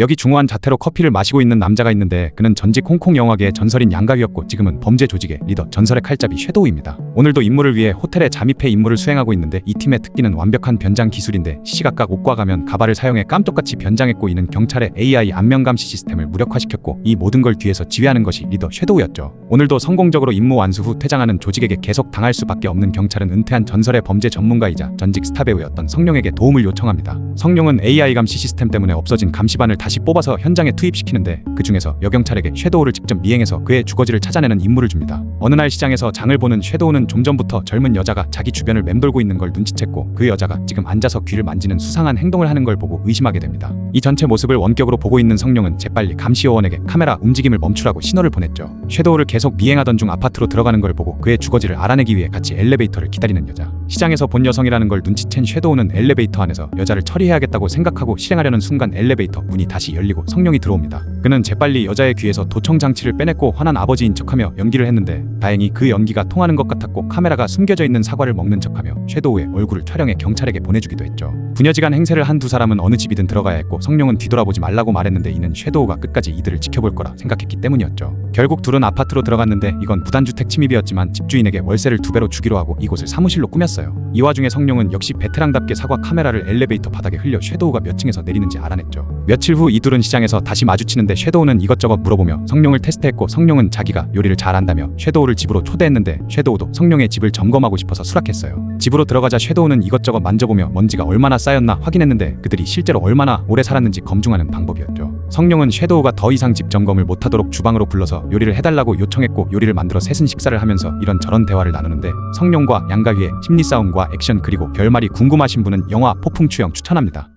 여기 중후한 자태로 커피를 마시고 있는 남자가 있는데 그는 전직 홍콩 영화계의 전설인 양가위였고 지금은 범죄 조직의 리더 전설의 칼잡이 섀도우입니다. 오늘도 임무를 위해 호텔에 잠입해 임무를 수행하고 있는데 이 팀의 특기는 완벽한 변장 기술인데 시시각각 옷과 가면 가발을 사용해 깜똑같이 변장했고 이는 경찰의 AI 안면 감시 시스템을 무력화시켰고 이 모든 걸 뒤에서 지휘하는 것이 리더 섀도우였죠. 오늘도 성공적으로 임무 완수 후 퇴장하는 조직에게 계속 당할 수밖에 없는 경찰은 은퇴한 전설의 범죄 전문가이자 전직 스타 배우였던 성룡에게 도움을 요청합니다. 성룡은 AI 감시 시스템 때문에 없어진 감시반을 다시 뽑아서 현장에 투입시키는데 그 중에서 여경찰에게 섀도우를 직접 미행해서 그의 주거지를 찾아내는 임무를 줍니다. 어느 날 시장에서 장을 보는 섀도우는 좀 전부터 젊은 여자가 자기 주변을 맴돌고 있는 걸 눈치챘고 그 여자가 지금 앉아서 귀를 만지는 수상한 행동을 하는 걸 보고 의심하게 됩니다. 이 전체 모습을 원격으로 보고 있는 성룡은 재빨리 감시 요원에게 카메라 움직임을 멈추라고 신호를 보냈죠. 섀도우를 계속 미행하던 중 아파트로 들어가는 걸 보고 그의 주거지를 알아내기 위해 같이 엘리베이터를 기다리는 여자. 시장에서 본 여성이라는 걸 눈치챈 섀도우는 엘리베이터 안에서 여자를 처리해야겠다고 생각하고 실행하려는 순간 엘리베이터 문이 다시 열리고 성룡이 들어옵니다. 그는 재빨리 여자의 귀에서 도청 장치를 빼냈고 화난 아버지인 척하며 연기를 했는데 다행히 그 연기가 통하는 것 같았고 카메라가 숨겨져 있는 사과를 먹는 척하며 섀도우의 얼굴을 촬영해 경찰에게 보내주기도 했죠. 부녀지간 행세를 한 두 사람은 어느 집이든 들어가야 했고 성룡은 뒤돌아보지 말라고 말했는데 이는 섀도우가 끝까지 이들을 지켜볼 거라 생각했기 때문이었죠. 결국 둘은 아파트로 들어갔는데 이건 부단주택 침입이었지만 집주인에게 월세를 두 배로 주기로 하고 이곳을 사무실로 꾸몄어요. 이 와중에 성룡은 역시 베테랑답게 사과 카메라를 엘리베이터 바닥에 흘려 섀도우가 몇 층에서 내리는지 알아냈죠. 며칠 후 이 둘은 시장에서 다시 마주치는데 섀도우는 이것저것 물어보며 성룡을 테스트했고 성룡은 자기가 요리를 잘한다며 섀도우를 집으로 초대했는데 섀도우도 성룡의 집을 점검하고 싶어서 수락했어요. 집으로 들어가자 섀도우는 이것저것 만져보며 먼지가 얼마나 쌓였나 확인했는데 그들이 실제로 얼마나 오래 살았는지 검증하는 방법이었죠. 성룡은 섀도우가 더 이상 집 점검을 못하도록 주방으로 불러서 요리를 해달라고 요청했고 요리를 만들어 셋은 식사를 하면서 이런저런 대화를 나누는데 성룡과 양가위의 심리 싸움과 액션 그리고 결말이 궁금하신 분은 영화 폭풍 추영 추천합니다.